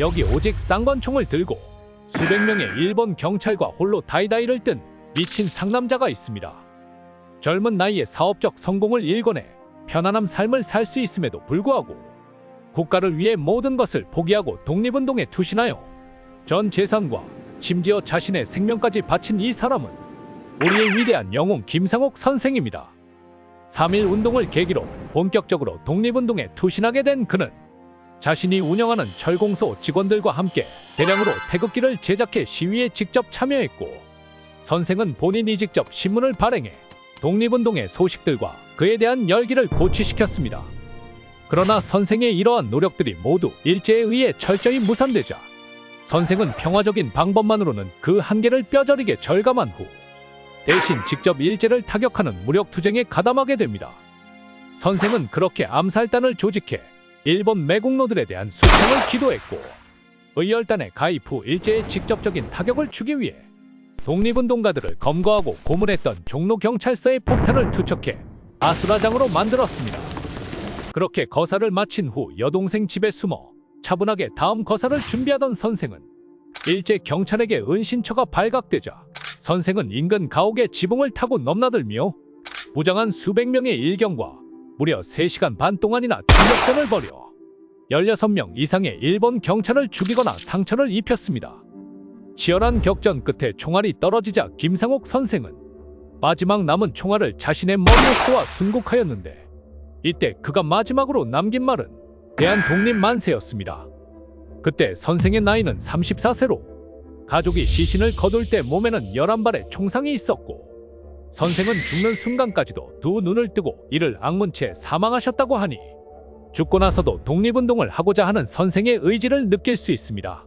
여기 오직 쌍권총을 들고 수백 명의 일본 경찰과 홀로 다이다이를 뜬 미친 상남자가 있습니다. 젊은 나이에 사업적 성공을 일궈내 편안한 삶을 살 수 있음에도 불구하고 국가를 위해 모든 것을 포기하고 독립운동에 투신하여 전 재산과 심지어 자신의 생명까지 바친 이 사람은 우리의 위대한 영웅 김상옥 선생입니다. 3.1 운동을 계기로 본격적으로 독립운동에 투신하게 된 그는 자신이 운영하는 철공소 직원들과 함께 대량으로 태극기를 제작해 시위에 직접 참여했고 선생은 본인이 직접 신문을 발행해 독립운동의 소식들과 그에 대한 열기를 고취시켰습니다. 그러나 선생의 이러한 노력들이 모두 일제에 의해 철저히 무산되자 선생은 평화적인 방법만으로는 그 한계를 뼈저리게 절감한 후 대신 직접 일제를 타격하는 무력투쟁에 가담하게 됩니다. 선생은 그렇게 암살단을 조직해 일본 매국노들에 대한 수청을 기도했고 의열단에 가입 후 일제의 직접적인 타격을 주기 위해 독립운동가들을 검거하고 고문했던 종로경찰서의 폭탄을 투척해 아수라장으로 만들었습니다. 그렇게 거사를 마친 후 여동생 집에 숨어 차분하게 다음 거사를 준비하던 선생은 일제 경찰에게 은신처가 발각되자 선생은 인근 가옥의 지붕을 타고 넘나들며 무장한 수백 명의 일경과 무려 3시간 반 동안이나 총력전을 벌여 16명 이상의 일본 경찰을 죽이거나 상처를 입혔습니다. 치열한 격전 끝에 총알이 떨어지자 김상옥 선생은 마지막 남은 총알을 자신의 머리에 쏘아 순국하였는데 이때 그가 마지막으로 남긴 말은 대한 독립 만세였습니다. 그때 선생의 나이는 34세로 가족이 시신을 거둘 때 몸에는 11발의 총상이 있었고 선생은 죽는 순간까지도 두 눈을 뜨고 이를 악문 채 사망하셨다고 하니 죽고 나서도 독립운동을 하고자 하는 선생의 의지를 느낄 수 있습니다.